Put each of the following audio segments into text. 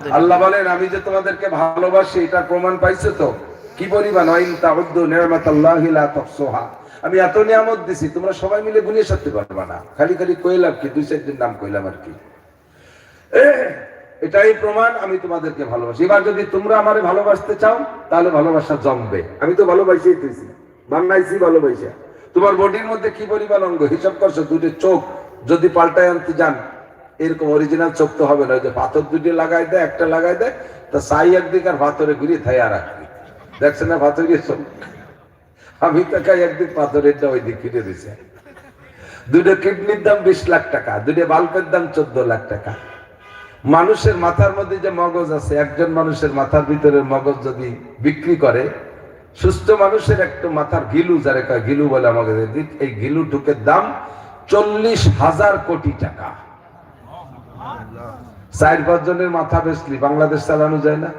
আল্লাহ বলেন, আমি যে তোমাদেরকে ভালোবাসি, এটার প্রমাণ পাইছো তো? কি পরিমাণ? আমি এত নিয়ামত দিছি, তোমরা সবাই মিলে গুলিয়ে সারতে পারবা না। খালি খালি কইলাম কি, দুই চার দিন নাম কইলাম আর কি। এটাই প্রমাণ, আমি তোমাদেরকে ভালোবাসি। এবার যদি তোমরা আমারে ভালোবাসতে চাও, তাহলে ভালোবাসা জমবে। আমি তো ভালোবাসিই তুইছি বাংলাইছি ভালোবাসা। তোমার বডির মধ্যে কি পরিমাণ অঙ্গ? হিসাব করছ দুটো চোখ যদি পাল্টায় আনতে যান। এরকম অরিজিনাল চোখ তো হবে না যে পাথর দুটি লাগাই দেয়, একটা লাগাই দেয়, তা সাই একদিক আর পাথরে ঘুরিয়ে থাই আর একদিক দেখছে না পাথর গেছো আমি তাকাই একদিক পাথরের ওই দিক ফিরে দিছে। দুটো কিডনির দাম বিশ লাখ টাকা দুটো বাল্বের দাম চোদ্দ লাখ টাকা। মানুষের মাথার মধ্যে যে মগজ আছে, একজন মানুষের মাথার ভিতরের মগজ যদি বিক্রি করে, সুস্থ মানুষের একটু মাথার গিলু, যারা গিলু বলে আমাকে, এই গিলু ঢুকের দাম চল্লিশ হাজার কোটি টাকা। চার পাঁচ জনের মাথা বেসলি বাংলাদেশ চালানো যায় না?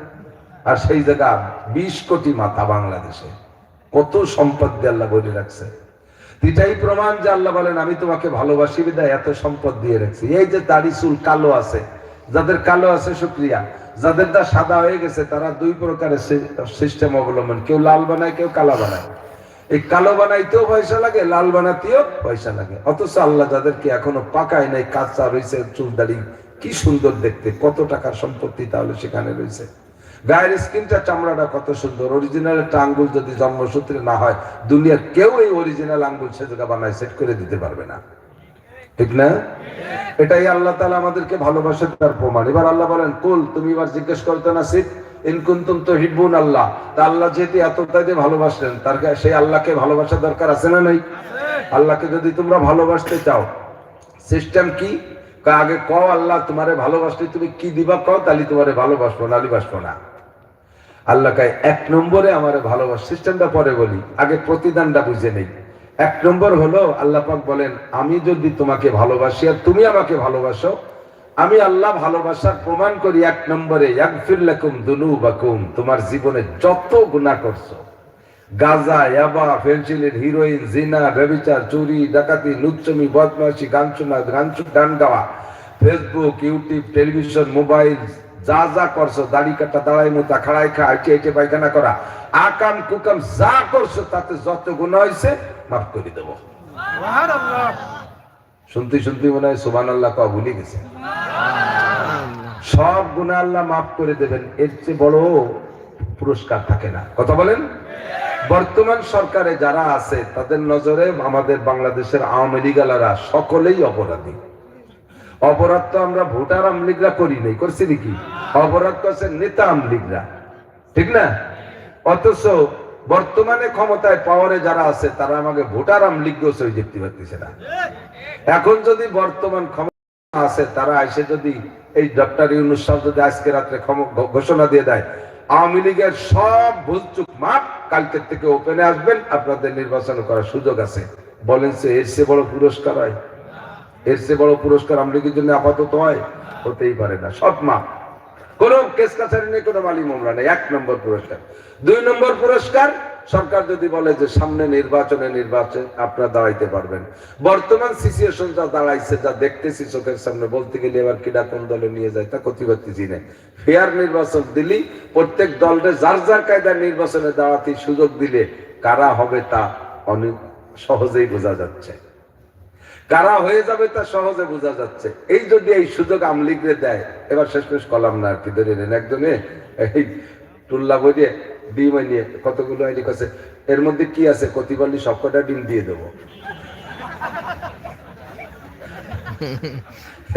আর সেই জায়গা বিশ কোটি মাথা বাংলাদেশে। কত সম্পদ দিয়ে আল্লাহ বলে রাখছে। এটাই প্রমাণ যে আল্লাহ বলেন, আমি তোমাকে ভালোবাসি বিদায়, এত সম্পদ দিয়ে রাখছি। এই যে দাড়ি চুল কালো আছে, যাদের কালো আছে শুক্রিয়া যাদের দা সাদা হয়ে গেছে, তারা দুই প্রকারের সিস্টেম অবলম্বন। কেউ লাল বানায়, কেউ কালা বানায়। এই কালো বানাইতেও পয়সা লাগে, লাল বানাতেও পয়সা লাগে। অথচ আল্লাহ যাদেরকে এখনও পাকায় নাই, কাঁচা রয়েছে চুল দাড়ি কি সুন্দর দেখতে কত টাকার সম্পত্তি তাহলে সেখানে রয়েছে। গায়ের স্কিনটা চামড়াটা কত সুন্দর। অরিজিনাল একটা আঙ্গুল যদি জন্মসূত্রে না হয় দুনিয়ার কেউ এই অরিজিনাল আঙ্গুল সে জায়গা বানায় সেট করে দিতে পারবে না। ঠিক না? এটাই আল্লাহ তালা আমাদেরকে ভালোবাসে তার প্রমাণ। এবার আল্লাহ বলেন কুল তুমি এবার জিজ্ঞেস করতে না সিট ইনকুন্তুম তো হিব্বুন আল্লাহ। তা আল্লাহ যেহেতু এতটাই যে ভালোবাসলেন তার সেই আল্লাহকে ভালোবাসা দরকার আছে না নাই? আল্লাহকে যদি তোমরা ভালোবাসতে চাও সিস্টেম কি? আগে কও আল্লাহ, তোমারে ভালোবাসলে তুমি কি দিবা কও? তাহলে তোমারে ভালোবাসবো না বাসবো না। আল্লাহ কায়, এক নম্বরে আমার ভালোবাস, সিস্টেমটা পরে বলি, আগে প্রতিদানটা বুঝে নেই। এক নম্বর হলো, আল্লাহ পাক বলেন, আমি যদি তোমাকে ভালোবাসি আর তুমি আমাকে ভালোবাসো, আমি আল্লাহ ভালোবাসার প্রমাণ করি এক নম্বরে ইয়াগফিরলাকুম দুনুবাকুম, তোমার জীবনে যত গুনাহ করছ। গাজা ইয়াবা ফেন্সিলিন হিরোইন জিনা ব্যবিচার চুরি ডাকাতি লুচ্চমি বদমাশি গান শোনা গান গান গাওয়া। ফেসবুক ইউটিউব টেলিভিশন মোবাইল যা যা করছ দাড়ি কাটা দাঁড়াই মোতা খাড়াই খা আইটে আইটে পায়খানা করা। আকাম কুকাম যা করছ তাতে যত গুণ হয়েছে মাফ করে দেবো। শুনতে শুনতে মনে হয় সুবান আল্লাহ কা ভুলে গেছে। সব গুণা আল্লাহ মাফ করে দেবেন এর চেয়ে বড় পুরস্কার থাকে না। কথা বলেন? বর্তমান সরকারে যারা আছে, তাদের নজরে আমাদের বাংলাদেশের আওয়ামী লীগালারা সকলেই অপরাধী। অপরাধ তো আমরা ভোটার আওয়ামী লীগরা করি নাই, করছি নাকি? অপরাধ করছে নেতা আওয়ামী লীগরা। ঠিক না? অথচ বর্তমানে ক্ষমতায় পাওয়ারে যারা আছে, তারা আমাকে ভোটার আওয়ামী লীগ সই দেখতে পাচ্ছে না। এখন যদি বর্তমান ক্ষমতা আছে, তারা এসে যদি এই ডক্টর ইউনুস সাহেব যদি আজকে রাত্রে ঘোষণা দিয়ে দেয় আওয়ামী লীগের সব ভুলচুক মাপ কালকের থেকে ওপেনে আসবেন, আপনাদের নির্বাচন করার সুযোগ আছে। বলেন সে, এর চেয়ে বড় পুরস্কার হয়? এর চেয়ে বড় পুরস্কার আওয়ামী লীগের জন্য আপাতত হয়? হতেই পারে না, সব মাপ কোন কেস কাছারি নেই কোনো মালি মামলা নেই, এক নম্বর পুরস্কার। দুই নম্বর পুরস্কার সরকার যদি বলে যে সামনে নির্বাচনে নির্বাচন, আপনারা দাঁড়াইতে পারবেন। বর্তমান সিচুয়েশন যা দাঁড়াইছে, যা দেখতেছি চোখের সামনে, বলতে গেলে এবার কিনা কোন দলে নিয়ে যায় তা ক্ষতি পারতেছি না ফেয়ার নির্বাচন দিলি, প্রত্যেক দলরে যার যার কায়দার নির্বাচনে দাঁড়াতে সুযোগ দিলে কারা হবে তা অনেক সহজেই বোঝা যাচ্ছে। কারা হয়ে যাবে তা সহজে বোঝা যাচ্ছে। এই যদি এই সুযোগ আমলিগরে দেয়, এবার শেষ শেষ কলাম না আর কি, ধরে নেন। একজনে এই টুল্লা বইয়ে ডিম নিয়ে কতগুলো আইডি কাছে এর মধ্যে কি আছে? কতি বললি সবকটা ডিম দিয়ে দেবো।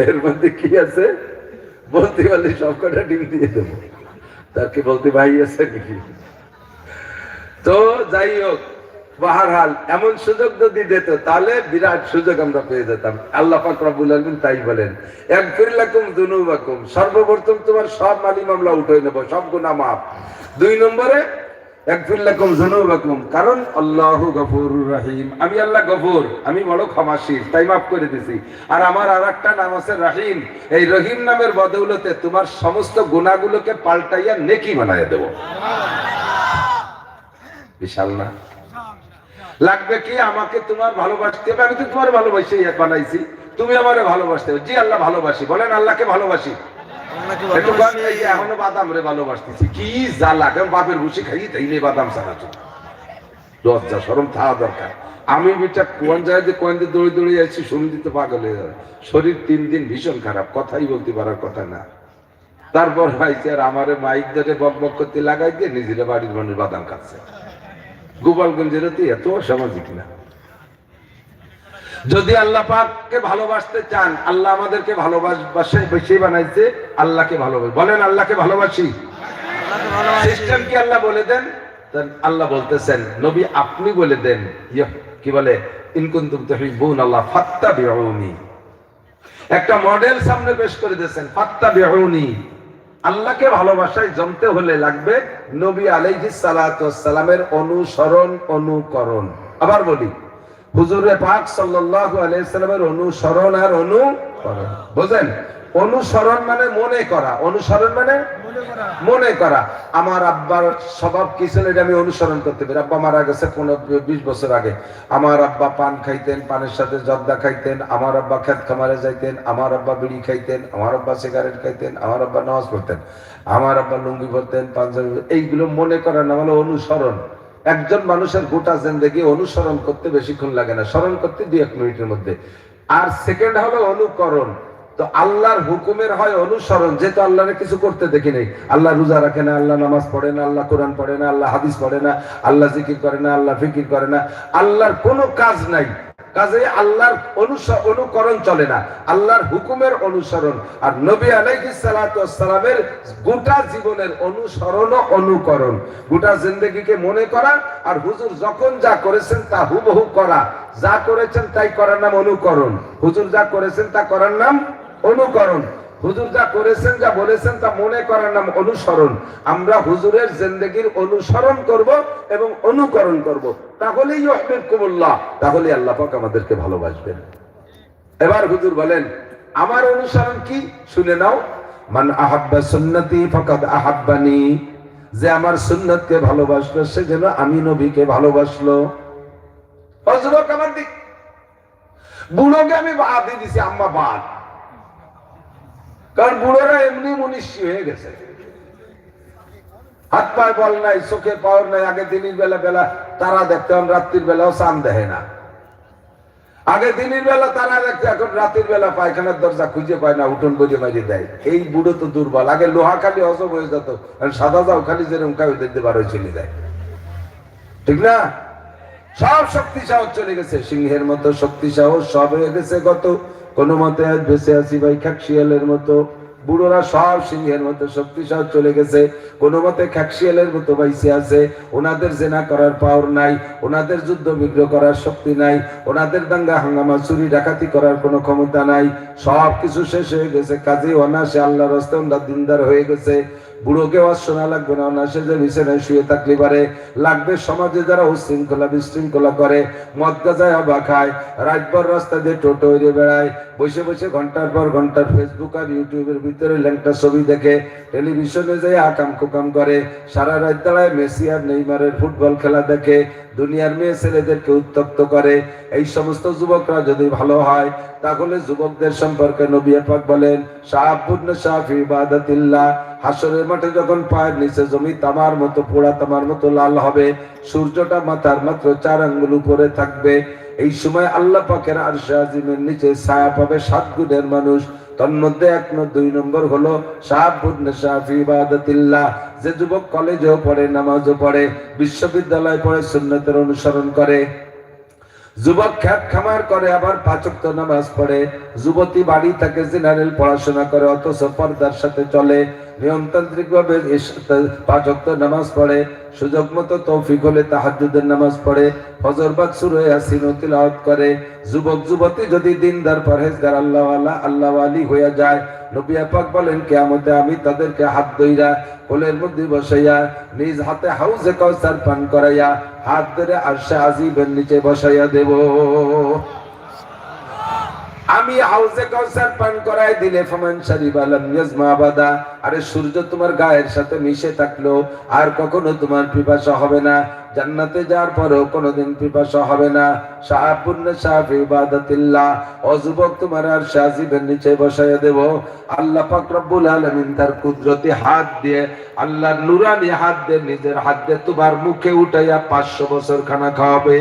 এর মধ্যে কি আছে? বলতে পারলে সবকটা ডিম দিয়ে দেবো। তাকে বলতে ভাই আছে নাকি? তো যাই হোক, বাহারহাল এমন সুযোগ যদি দিত, তাহলে বিরাট সুযোগ আমরা পেয়ে যেতাম। আল্লাহ পাক রব্বুল আলামিন তাই বলেন এক ফিরলাকুম দুনুবাকুম, সর্বপ্রথম তোমার সব মালি মামলা উঠে নেব, সব গুনাহ মাফ। দুই নম্বরে কারণ আল্লাহ রহিম। আমি আল্লাহ গফুর, আমি বড় তাই মাফ করে দিছি। আর আমার আর একটা নাম আছে রাহিম। এই রহিম নামের বদৌলতে তোমার সমস্ত গুণাগুলোকে পাল্টাইয়া নেকি বানাইয়া দেবো। বিশাল না? লাগবে কি? আমাকে তোমার ভালোবাসতে হবে। আমি তো তোমার ভালোবাসি, বানাইছি। তুমি আমারে ভালোবাসতে হবে। জি, আল্লাহ ভালোবাসি। বলেন, আল্লাহকে ভালোবাসি। আল্লাহকে একটু গান ভালোবাসি গাইছে, এখনও বাদাম রে ভালোবাসতেছি। কি জ্বালা কেমন বাপের বসে খাই তাই বাদাম চানাচুর লজ্জা সরম থাকা দরকার। আমি বেটা দৌড়ে দৌড়ে যাচ্ছি দিতে পাগল হয়ে যাবে। শরীর তিন দিন ভীষণ খারাপ কথাই বলতে পারার কথা না। তারপর ভাইছে আর আমারে মাইক ধরে বক বক করতে লাগাই দিয়ে নিজেরা বাড়ির মানুষ বাদাম খাচ্ছে গোপালগঞ্জের তো এত অসামাজিক না। যদি আল্লাহ পাককে ভালোবাসতে চান আল্লাহ আমাদেরকে ভালোবাসে বেশি বানাইছে আল্লাহকে ভালোবাসি। বলেন আল্লাহকে ভালোবাসি? সিস্টেম কি আল্লাহ বলে দেন? আল্লাহ বলতেছেন নবী আপনি বলে দেন কি বলে? ইনকুন্তুম তুহিব্বুন আল্লাহ ফাত্তাবিউনি। একটা মডেল সামনে পেশ করে দিয়েছেন ফাত্তাবিউনি। আল্লাহকে ভালোবাসায় জমতে হলে লাগবে নবী আলাইহিস সালাতু সালামের অনুসরণ অনুকরণ। আবার বলি হুজুরে পাক সাল্লাল্লাহু আলাইহি সাল্লামের অনুসরণ আর অনুকরণ বুঝেন অনুসরণ মানে মনে করা। অনুসরণ মানে মনে করা। আমার আব্বার স্বভাব কি ছিল এটা আমি অনুসরণ করতে পারি। আব্বা মারা গেছে পনেরো, বিশ বছর আগে। আমার আব্বা পান খাইতেন, পানের সাথে জর্দা খাইতেন, আমার আব্বা খেত খামারে যাইতেন, আমার আব্বা বিড়ি খাইতেন, আমার আব্বা সিগারেট খাইতেন, আমার আব্বা নামাজ পড়তেন, আমার আব্বা লুঙ্গি পরতেন, পাঞ্জাবি এইগুলো মনে করা না মানে অনুসরণ। একজন মানুষের গোটা জিন্দগি অনুসরণ করতে বেশিক্ষণ লাগে না, স্মরণ করতে দুই এক মিনিটের মধ্যে। আর সেকেন্ড হলো অনুকরণ। তো আল্লাহর হুকুমের হয় অনুসরণ, যেহেতু আল্লাহরে কিছু করতে দেখি নাই। আল্লাহ রোজা রাখে না, আল্লাহ নামাজ পড়ে না, আল্লাহ কোরআন পড়ে না, আল্লাহ হাদিস পড়ে না, আল্লাহ জিকির করে না, আল্লাহ ফিকির করে না। আল্লাহর কোনো কাজ নাই। কাজে আল্লাহর অনুকরণ চলে না। আল্লাহর হুকুমের অনুসরণ। আর নবী আলাইসালামের গোটা জীবনের অনুসরণ ও অনুকরণ। গোটা জিন্দগিকে মনে করা আর হুজুর যখন যা করেছেন তা হুবহু করা। যা করেছেন তাই করার নাম অনুকরণ। হুজুর যা করেছেন তা করার নাম অনুকরণ। হুজুর যা করেছেন, যা বলেছেন তা মনে করার নাম অনুসরণ। আমরা হুজুরের জিন্দগির অনুসরণ করব এবং অনুকরণ করব। তাহলেই ইউহিব্বুকুমুল্লাহ তাহলে আল্লাহ পাক আমাদেরকে ভালোবাসবেন। এবার হুজুর বলেন, আমার অনুসরণ কি? শুনে নাও। মান আহাব্বা সুন্নতি ফাকাদ আহাব্বানি। যে আমার সুন্নতকে ভালোবাসলো, সে যেন আমি নবীকে ভালোবাসলো। হযরত আমার দিক। বুড়োকে আমি বাদ দিয়ে দিছি, আম্মা বাদ। কারণ বুড়োরা এমনি মনীষী হয়ে গেছে। হাত পায়ে বল নাই, চোখে পাওয়ার নাই, আগে দিনের বেলা বেলা তারা দেখতাম রাত্রির বেলাও চান দেখে না। আগে দিনের বেলা তারা দেখতে, এখন রাতের বেলা পায়খানার দরজা খুঁজে পায় না, উঠোন বইয়ে মারি দেয়। এই বুড়ো তো দুর্বল। আগে লোহা খালি অসব হয়ে যেত সাদা যাও খালি যেরকম কাউ দেখতে পারো চলে যায়। ঠিক না? সব শক্তি সাহস চলে গেছে, সিংহের মতো শক্তি সাহস সব হয়ে গেছে গত। কোন মতে আজ বেঁচে আছি ভাই খাকশিয়ালের মতো। বুড়োরা সব সিংহের মতো শক্তি সাহস চলে গেছে। কোন মতে খাকশিয়ালের মতো বাইসে আছে। ওনাদের জেনা করার পাওয়ার নাই। ওনাদের যুদ্ধ বিগ্রহ করার শক্তি নাই। ওনাদের দাঙ্গা হাঙ্গামা, চুরি, ডাকাতি করার কোনো ক্ষমতা নাই। সব কিছু শেষ হয়ে গেছে। কাজে অনাসে আল্লাহ রাস্তায় ওনারা দিনদার হয়ে গেছে। বুড়োকে শোনা লাগবে না অনাসে যে বিছানায় শুয়ে থাকলে পারে। লাগবে সমাজে যারা উশৃঙ্খলা বিশৃঙ্খলা করে, মদ গাজায় খায় রাস্তা দিয়ে টোটো বেড়ায়। বসে বসে ঘণ্টার পর ঘণ্টার ফেসবুক আর ইউটিউবের ভিতরে ল্যাংটা ছবি দেখে। টেলিভিশনে যায় আকাম কুকাম করে। সারা রাত দাঁড়ায় মেসি আর নেইমারের ফুটবল খেলা দেখে। দুনিয়ার মেয়ে ছেলেদেরকে উত্তক্ত করে। এই সমস্ত যুবকরা যদি ভালো হয়, তাহলে যুবকদের সম্পর্কে নবী বলেন শাহাবুদ্ন হাসরের মাঠে যখন পায়ের নিচে জমি তামার মতো, পোড়া তামার মতো লাল হবে, সূর্যটা মাথার মাত্র চার আঙ্গুল উপরে থাকবে। এই সময় আল্লাহ পাকের আর আজিমের নিচে ছায়া পাবে সাত গুণের মানুষ। তন্মধ্যে এক দুই নম্বর হলো যে যুবক কলেজেও পড়ে, নামাজও পড়ে, বিশ্ববিদ্যালয় পড়ে, সুন্নতের অনুসরণ করে। যুবক খ্যাত খামার করে, আবার পাচক নামাজ পড়ে। যুবতী বাড়ি থাকে জেনারেল পড়াশোনা করে, অথচ পর্দার সাথে চলে। নিয়মতান্ত্রিক ভাবে পাচক নামাজ পড়ে। সুযোগ মতো তৌফিক হলে তাহাজুদের নামাজ পড়ে। বাদ শুরু হয়ে আসিন তিলাওয়াত করে। যুবক, যুবতী যদি দিনদার, পরহেজগার আল্লাহ আল্লাহ আল্লাহ আলী হয়ে যায় নবিয়া পাক বলেন, কেয়ামতে আমি তাদেরকে হাত দইরা কোলের মধ্যে বসাইয়া, নিজ হাতে হাউজে কৌসার পান করাইয়া, হাত ধরে আরশা আজিবের নিচে বসাইয়া দেব। আমি হাউজে কাউসার পান করাই দিলে ফমান শারিবা লাম ইয়াজমা আবাদা। আরে সূর্য তোমার গায়ের সাথে মিশে থাকল, আর কখনো তোমার পিপাসা হবে না। জান্নাতে যাওয়ার পরেও কোনোদিন পিপাসা হবে না। শাহাপুণ্য শাহ ইবাদাতিল্লাহ। ও যুবক, তোমার আর শাহিবের নিচে বসাইয়া দেব। আল্লাহ পাক রব্বুল আলামিন তার কুদরতি হাত দিয়ে, আল্লাহর নুরানি হাত দিয়ে নিজের হাত দিয়ে তোমার মুখে উঠাইয়া পাঁচশো বছর খানা খাওয়াবে।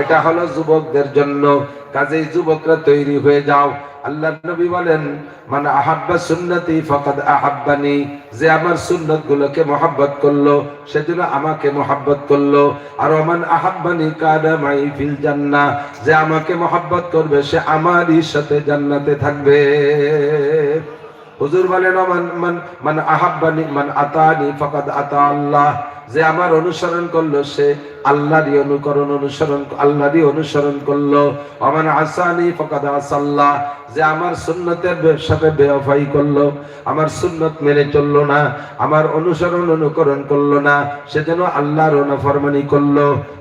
এটা হলো যুবকদের জন্য। কাজেই যুবকরা তৈরি হয়ে যাও। আল্লাহ নবী বলেন মানে আহাব্বা সুন্নতি ফাকাদ আহাব্বানি। যে আমার সুন্নত গুলোকে মহাব্বত করল, সেজন্য আমাকে মহাব্বত করল। আর ওমান আহাব্বানি কাদা মাই ফিল জান্নাহ যে আমাকে মহাব্বত করবে, সে আমারই সাথে জান্নাতে থাকবে। হুজুর বলেন, ওমান, মান মান আহাব্বানি, মান আতানি ফাকাদ আতা আল্লাহ। যে আমার অনুসরণ করল সে আল্লাহরই অনুকরণ অনুসরণ আল্লাহরই অনুসরণ করল। আমার আসানি ফকাদ আসাল্লাহ। যে আমার সুন্নতের সাথে বেওয়াফাই করল, আমার সুন্নত মেনে চলল না, আমার অনুসরণ অনুকরণ করল না, সে যেন আল্লাহর অনাফরমানি করল।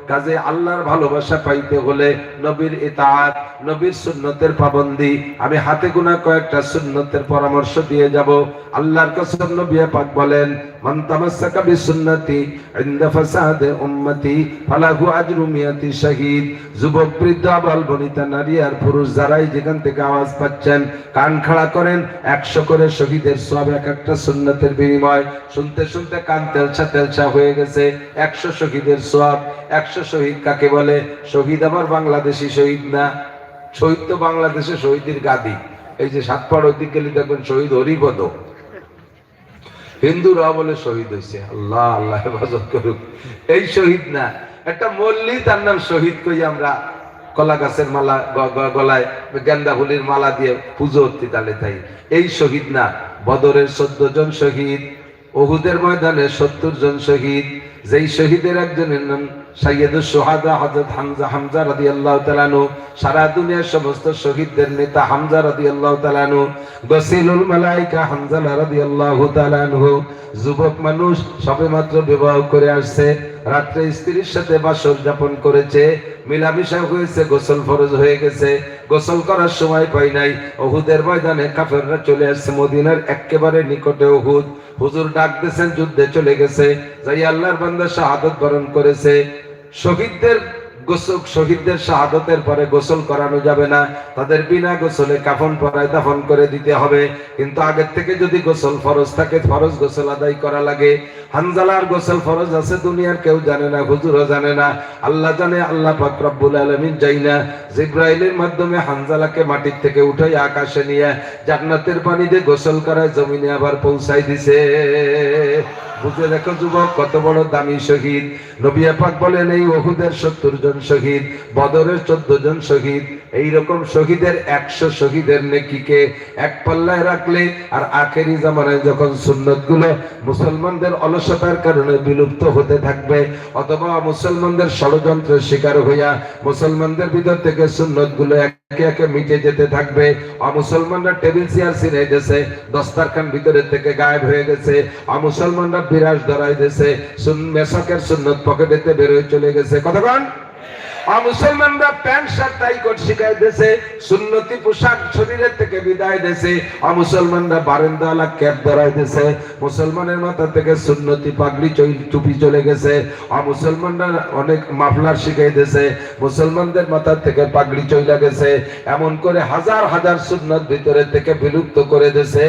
কাজে আল্লাহর ভালোবাসা পাইতে হলে নবীর ইতাআত, নবীর সুন্নতের পাবন্দি, আমি হাতে গোনা কয়েকটা সুন্নতের পরামর্শ দিয়ে যাব। আল্লাহর কসম নবী পাক বলেন মান তামাসসাকা বিসুন্নতি ইনদা ফাসাদ উম্মতি, ফালাহু আজরু মিয়াতি শাহীদ। যুবক, বৃদ্ধ, আবাল, বনিতা, নারী আর পুরুষ যারাই যেখান থেকে আওয়াজ পাচ্ছেন, কান খাড়া করেন, একশো করে শহীদের সব এক একটা সুন্নতের বিনিময়। শুনতে শুনতে কান তেলছা তেলছা হয়ে গেছে, একশো শহীদের সব একশো শহীদ কাকে বলে? শহীদ আমার বাংলাদেশি শহীদ না? শহীদ তো বাংলাদেশে শহীদের গাদি। এই যে সাতপাড় গেলে দেখবেন শহীদ হরিপদ। হিন্দুরা বলে শহীদ হয়েছে। আল্লাহ আল্লাহ হেফাজত করুক। এই শহীদ না। একটা মল্লি, তার নাম শহীদ কই আমরা। কলা গাছের মালা গলায় গেন্দা ফুলির মালা দিয়ে পুজো অর্থি তালে তাই। এই শহীদ না। বদরের চোদ্দ জন শহীদ অহুদের ময়দানে সত্তর জন শহীদ যেই শহীদের একজনের নাম সাইয়দুল সোহাদা হজরত হামজা হামজা রাদি আল্লাহ তালানু সারা দুনিয়ার সমস্ত শহীদদের নেতা হামজা রাদি আল্লাহ তালানু গসিলুল মালাইকা হামজা রাদি আল্লাহ তালানহু যুবক মানুষ সবে মাত্র বিবাহ করে আসছে। রাত্রে স্ত্রীর সাথে বাসর যাপন করেছে, মিলামিশা হয়েছে, গোসল ফরজ হয়ে গেছে। গোসল করার সময় পাই নাই। ওহুদের ময়দানে কাফেররা চলে আসছে মদিনার একেবারে নিকটে ওহুদ হুজুর ডাক দিয়েছেন, যুদ্ধে চলে গেছে। যাই আল্লাহর বান্দা শাহাদত বরণ করেছে। শহীদদের গোসল, শহীদদের শাহাদতের পরে গোসল করানো যাবে না। তাদের বিনা গোসলে কাফন পরায় দাফন করে দিতে হবে। কিন্তু আগের থেকে যদি গোসল ফরজ থাকে, ফরজ গোসল আদায় করা লাগে। হানজালার গোসল ফরজ আছে, দুনিয়ার কেউ জানে না, হুজুরও জানে না। আল্লাহ জানে, আল্লাহ পাক রব্বুল আলামিন যাই না। জিব্রাইলের মাধ্যমে হানজালাকে মাটির থেকে উঠাই আকাশে নিয়ে জান্নাতের পানি দিয়ে গোসল করায় জমিনে আবার পৌঁছাই দিছে। বুঝে দেখো যুবক, কত বড় দামি শহীদ। নবিয়া পাক বলেন, এই ওহুদের সত্তর জন শহীদ, বদরের চোদ্দ জন শহীদ এই রকম শহীদের একশো শহীদের নেকিকে এক পাল্লায় রাখলে আর আখেরি জামানায় যখন সুন্নতগুলো মুসলমানদের অলসতার কারণে বিলুপ্ত হতে থাকবে, অথবা মুসলমানদের ষড়যন্ত্রের শিকার হইয়া মুসলমানদের ভিতর থেকে সুন্নতগুলো একে একে মিটে যেতে থাকবে, অমুসলমানরা টেবিল, চেয়ার ছিনে গেছে, দস্তারখান ভিতরের থেকে গায়েব হয়ে গেছে, অমুসলমানরা বিরাজ ধরাই দিয়েছে মেসাকের সুন্নত পকেটেতে বেরোয় চলে গেছে। কতক্ষণ প্যান্ট, শার্ট কোট সুন্নতি পোশাক শরীরের থেকে বিদায় বারেন্দাওয়ালা ক্যাপ মুসলমানের মাথা থেকে সুন্নতি পাগড়ি টুপি চলে গেছে অনেক মাফলার শিখাই মুসলমানদের মাথা থেকে পাগড়ি চইলা গেছে, এমন করে হাজার হাজার সুন্নত ভিতরে থেকে বিলুপ্ত করে দিয়েছে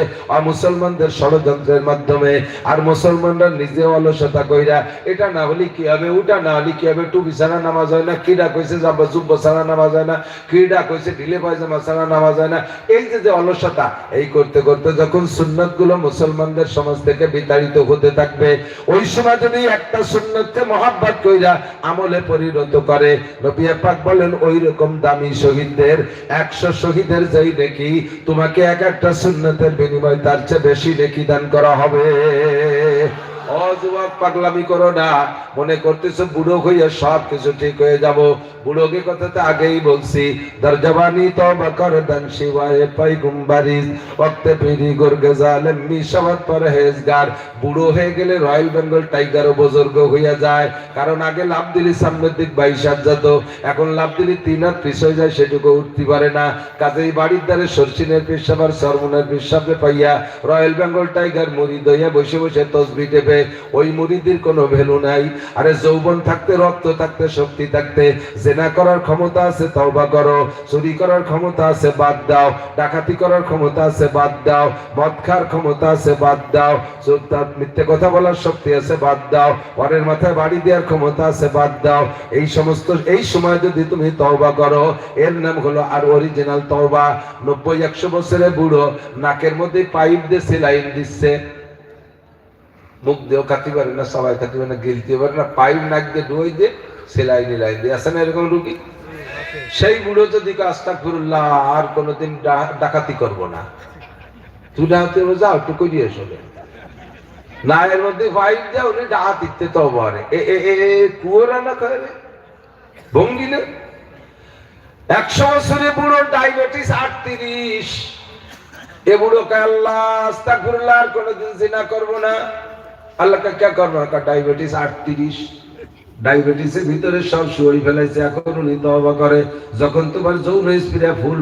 মুসলমানদের ষড়যন্ত্রের মাধ্যমে, আর মুসলমানরা নিজে অলসতা কইরা, এটা না হলে কি হবে ওটা না হলে কি হবে টুপি ছাড়া নামাজ হয় না কিডা কইছে যাব জুব্ব ছাড়া নামাজ হয় না কিডা কইছে ঢিলে পায়জামা ছাড়া নামাজ হয় না। এই যে যে অলসতা, এই করতে করতে যখন সুন্নতগুলো মুসলমানদের সমাজ থেকে বিতাড়িত হতে থাকবে, ওই সময় যদি একটা সুন্নতকে মহাব্বত কইরা আমলে পরিণত করে, নবী পাক বলেন ওই রকম দামি শহীদদের, একশো শহীদের যেই দেখি তোমাকে এক একটা সুন্নতের বিনিময় তার চেয়ে বেশি নেকি দান করা হবে। ও পাগলামি করো না। মনে করতেছো বুড়ো হইয়া সব কিছু ঠিক হয়ে যাব। বুড়োকে কথা তো আগেই বলছি, দরজবানি তো বকর দান শিবায় পাই গুম্বারিজ ওক্তে পিরি গুরগে জালেম মিশাওয়াত পরহেজগার। বুড়ো হয়ে গেলে রয়্যাল বেঙ্গল টাইগারও বুজুর্গ হইয়া যায়। কারণ আগে লাভ দিলি সামনের দিক বাইশ যেত। এখন লাভ দিলি তিন হাত পিছ হয়ে যায়, সেটুকু উঠতে পারে না। কাজেই বাড়ির দ্বারে সরসিনের পেশাব আর সরমুনের পেশাবে পাইয়া রয়্যাল বেঙ্গল টাইগার মুড়ি দইয়া বসে বসে তসবি টেপে ওই মুড়িদের কোনো ভ্যালু নাই। আরে যৌবন থাকতে, রক্ত থাকতে, শক্তি থাকতে, জেনা করার ক্ষমতা আছে, তওবা করো। চুরি করার ক্ষমতা আছে, বাদ দাও। ডাকাতি করার ক্ষমতা আছে, বাদ দাও। মদ খাওয়ার ক্ষমতা আছে, বাদ দাও। মিথ্যে কথা বলার শক্তি আছে, বাদ দাও। পরের মাথায় বাড়ি দেওয়ার ক্ষমতা আছে, বাদ দাও। এই সমস্ত, এই সময় যদি তুমি তওবা করো, এর নাম হলো আর অরিজিনাল তওবা। নব্বই, একশো বছরের বুড়ো, নাকের মধ্যে পাইপ দিয়ে সেলাইন দিচ্ছে। মুখ দিয়েও কাটি পারে না, সবাই কাটি পারে না গিলতে পারে না, পাইপ নাক দিয়ে ডুই দিয়ে সেলাই নিলাই দিয়ে। আছে না এরকম রুগী? সেই বুড়ো যদি কাজটা করুল্লাহ আর কোনোদিন ডাকাতি করব না। তুই ডাকাতি যাও, একটু করিয়ে এসো। গে। না, এর মধ্যে পাইপ দেয় উনি ডাকাতিতে তো বরে এ এ এ কুয়োরা না করে রে? ভঙ্গি না একশো বছরে বুড়ো ডায়াবেটিস আটত্রিশ। এ বুড়োকে আল্লাহ, আস্তাগফিরুল্লাহ, আর কোনোদিন জিনা করব না। আল্লাহকে কে করব? ডায়াবেটিস আটত্রিশ। ডায়াবেটিসের ভিতরে সব শুয়ে ফেলাইছে এখন উনি তবা করে। যখন তোমার যৌন স্পিরা ফুল